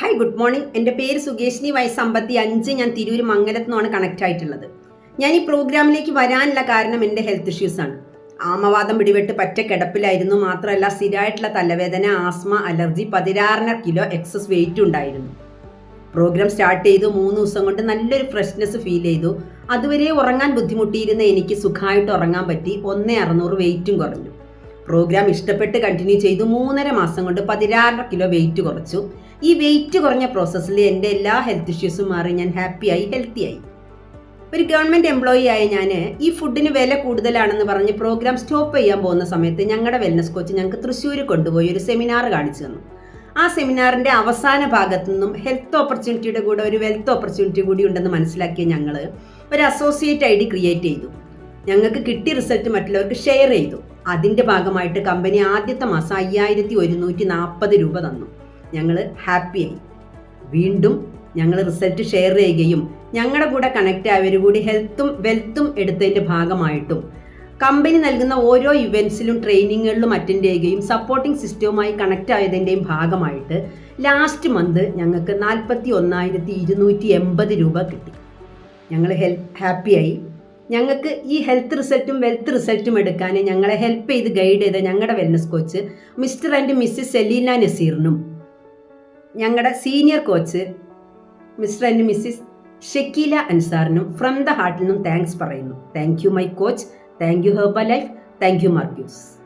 Hi good morning എന്റെ പേര് സുകേഷിനി. വയസ്സ് അമ്പത്തി അഞ്ച്. ഞാൻ തിരൂർ മംഗലത്തു നിന്നാണ് കണക്ട് ആയിട്ടുള്ളത്. ഞാൻ ഈ പ്രോഗ്രാമിലേക്ക് വരാനുള്ള കാരണം എന്റെ ഹെൽത്ത് ഇഷ്യൂസാണ് ആമവാദം പിടിപെട്ട് പറ്റ കിടപ്പിലായിരുന്നു മാത്രമല്ല സ്ഥിരമായിട്ടുള്ള തലവേദന ആസ്മ അലർജി പതിനാറര കിലോ എക്സസ് വെയിറ്റ് ഉണ്ടായിരുന്നു. പ്രോഗ്രാം സ്റ്റാർട്ട് ചെയ്തു. മൂന്ന് ദിവസം കൊണ്ട് നല്ലൊരു ഫ്രഷ്നെസ് ഫീൽ ചെയ്തു. അതുവരെ ഉറങ്ങാൻ ബുദ്ധിമുട്ടിയിരുന്ന എനിക്ക് സുഖമായിട്ട് ഉറങ്ങാൻ പറ്റി. ഒന്നേ അറുന്നൂറ് വെയിറ്റും കുറഞ്ഞു. പ്രോഗ്രാം ഇഷ്ടപ്പെട്ട് കണ്ടിന്യൂ ചെയ്തു. മൂന്നര മാസം കൊണ്ട് പതിനാറര കിലോ വെയിറ്റ് കുറച്ചു. ഈ വെയിറ്റ് കുറഞ്ഞ പ്രോസസ്സിൽ എന്റെ എല്ലാ ഹെൽത്ത് ഇഷ്യൂസും മാറി ഞാൻ ഹാപ്പിയായി ഹെൽത്തിയായി ഒരു ഗവൺമെന്റ് എംപ്ലോയി ആയ ഞാൻ ഈ ഫുഡിന് വില കൂടുതലാണെന്ന് പറഞ്ഞ് പ്രോഗ്രാം സ്റ്റോപ്പ് ചെയ്യാൻ പോകുന്ന സമയത്ത് ഞങ്ങളുടെ വെൽനസ് കോച്ച് ഞങ്ങൾക്ക് തൃശ്ശൂർ കൊണ്ടുപോയി ഒരു സെമിനാർ കാണിച്ചു തന്നു. ആ സെമിനാറിന്റെ അവസാന ഭാഗത്തു നിന്നും ഹെൽത്ത് ഓപ്പർച്യൂണിറ്റിയുടെ കൂടെ ഒരു വെൽത്ത് ഓപ്പർച്യൂണിറ്റി കൂടി ഉണ്ടെന്ന് മനസ്സിലാക്കിയ ഞങ്ങൾ ഒരു അസോസിയേറ്റ് ഐ ഡി ക്രിയേറ്റ് ചെയ്തു. ഞങ്ങൾക്ക് കിട്ടിയ റിസൾട്ട് മറ്റുള്ളവർക്ക് ഷെയർ ചെയ്തു. അതിന്റെ ഭാഗമായിട്ട് കമ്പനി ആദ്യത്തെ മാസം അയ്യായിരത്തി ഒരുന്നൂറ്റി നാൽപ്പത് രൂപ തന്നു. ഞങ്ങൾ ഹാപ്പിയായി വീണ്ടും ഞങ്ങൾ റിസൾട്ട് ഷെയർ ചെയ്യുകയും ഞങ്ങളുടെ കൂടെ കണക്റ്റ് ആയവർ കൂടി ഹെൽത്തും വെൽത്തും എടുത്തതിന്റെ ഭാഗമായിട്ടും കമ്പനി നൽകുന്ന ഓരോ ഇവന്റ്സിലും ട്രെയിനിങ്ങുകളിലും അറ്റൻഡ് ചെയ്യുകയും സപ്പോർട്ടിംഗ് സിസ്റ്റവുമായി കണക്റ്റ് ആയതിന്റെയും ഭാഗമായിട്ട് ലാസ്റ്റ് മന്ത് ഞങ്ങൾക്ക് നാൽപ്പത്തി ഒന്നായിരത്തി ഇരുന്നൂറ്റി എൺപത് രൂപ കിട്ടി. ഞങ്ങൾ ഹെൽ ഹാപ്പിയായി ഞങ്ങൾക്ക് ഈ ഹെൽത്ത് റിസൾട്ടും വെൽത്ത് റിസൾട്ടും എടുക്കാൻ ഞങ്ങളെ ഹെൽപ്പ് ചെയ്ത് ഗൈഡ് ചെയ്ത ഞങ്ങളുടെ wellness coach Mr and Mrs Selina നസീറിനും ഞങ്ങളുടെ senior coach Mr and Mrs Shakeela അൻസാറിനും from the ഹാർട്ടിൽ നിന്നും താങ്ക്സ് പറയുന്നു. Thank you my coach thank you Herbalife thank you Marcus